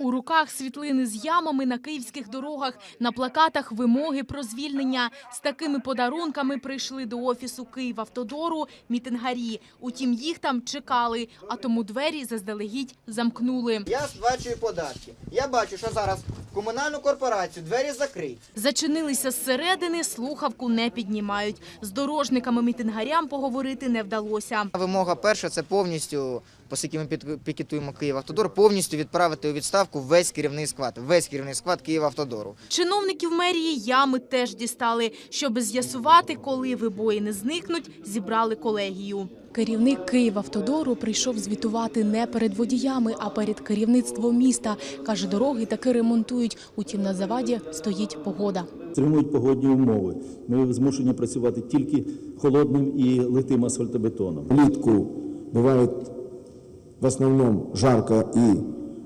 руках світлини з ямами на київських дорогах, на плакатах вимоги про звільнення. З такими подарунками прийшли до офісу Київавтодору мітингарі. Утім, їх там чекали, а тому двері заздалегідь замкнули. Я сплачую податки. Я бачу, що зараз комунальну корпорацію двері закриті. Зачинилися зсередини, слухавку не піднімають. З дорожниками мітингарям поговорити не вдалося. Вимога перша це повністю, оскільки ми пікетуємо Київавтодор, повністю відправити у відставку весь керівний склад, весь керівний склад Київавтодору. Чиновників мерії ями теж дістали. Щоби з'ясувати, коли вибоїни зникнуть, зібрали колегію. Керівник Київавтодору прийшов звітувати не перед водіями, а перед керівництвом міста. Каже, дороги таки ремонтують. Утім, на заваді стоїть погода. Стримують погодні умови. Ми змушені працювати тільки холодним і литим асфальтобетоном. Влітку бывает в основном жарко и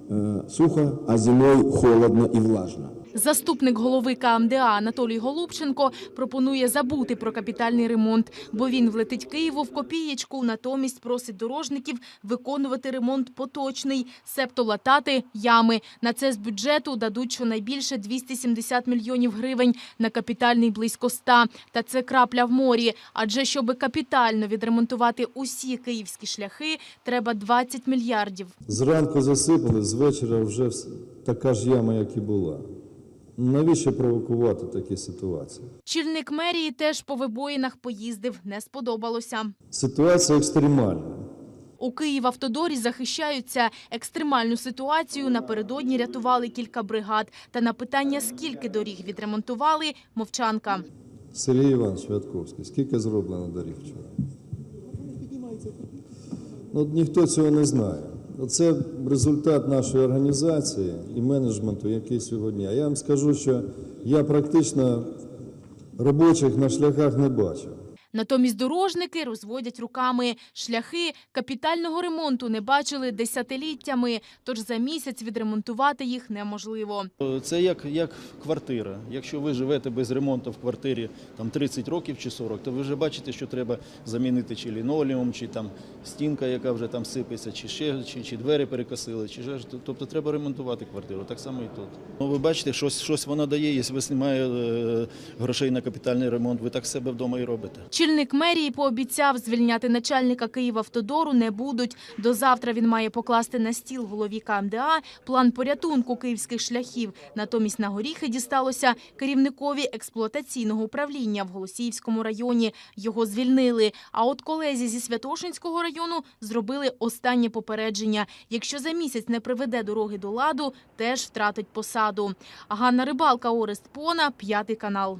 э, сухо, а зимой холодно и влажно. Заступник голови КМДА Анатолій Голубченко пропонує забути про капітальний ремонт, бо він влетить Києву в копієчку, натомість просить дорожників виконувати ремонт поточний, себто латати ями. На це з бюджету дадуть щонайбільше 270 мільйонів гривень, на капітальний близько 100. Та це крапля в морі, адже щоби капітально відремонтувати усі київські шляхи, треба 20 мільярдів. Зранку засипали, з вечора вже така ж яма, як і була. Навіщо провокувати такі ситуації? Чільник мерії теж по вибоїнах поїздив, не сподобалося. Ситуація екстремальна. У Київавтодорі захищаються екстремальну ситуацію. Напередодні рятували кілька бригад. Та на питання, скільки доріг відремонтували, мовчанка. Сергій Іванович Вятковський, скільки зроблено доріг вчора? Ну, ніхто цього не знає. Це результат нашої організації і менеджменту, який сьогодні. А я вам скажу, що я практично робочих на шляхах не бачив. Натомість дорожники розводять руками. Шляхи капітального ремонту не бачили десятиліттями, тож за місяць відремонтувати їх неможливо. Це як, як квартира. Якщо ви живете без ремонту в квартирі там 30 років чи 40, то ви вже бачите, що треба замінити чи лінолеум, чи там стінка, яка вже там сипеться, чи ще чи, чи двері перекосили, чи ж. тобто треба ремонтувати квартиру. Так само і тут. Ну ви бачите, щось щось воно дає. Якщо у вас е, грошей на капітальний ремонт, ви так себе вдома і робите. Чільник мерії пообіцяв звільняти начальника Київавтодору не будуть. До завтра він має покласти на стіл голові КМДА план порятунку київських шляхів. Натомість на горіхи дісталося керівникові експлуатаційного управління в Голосіївському районі. Його звільнили. А от колезі зі Святошинського району зробили останнє попередження. Якщо за місяць не приведе дороги до ладу, теж втратить посаду. Ганна Рибалка, Орест Пона, п'ятий канал.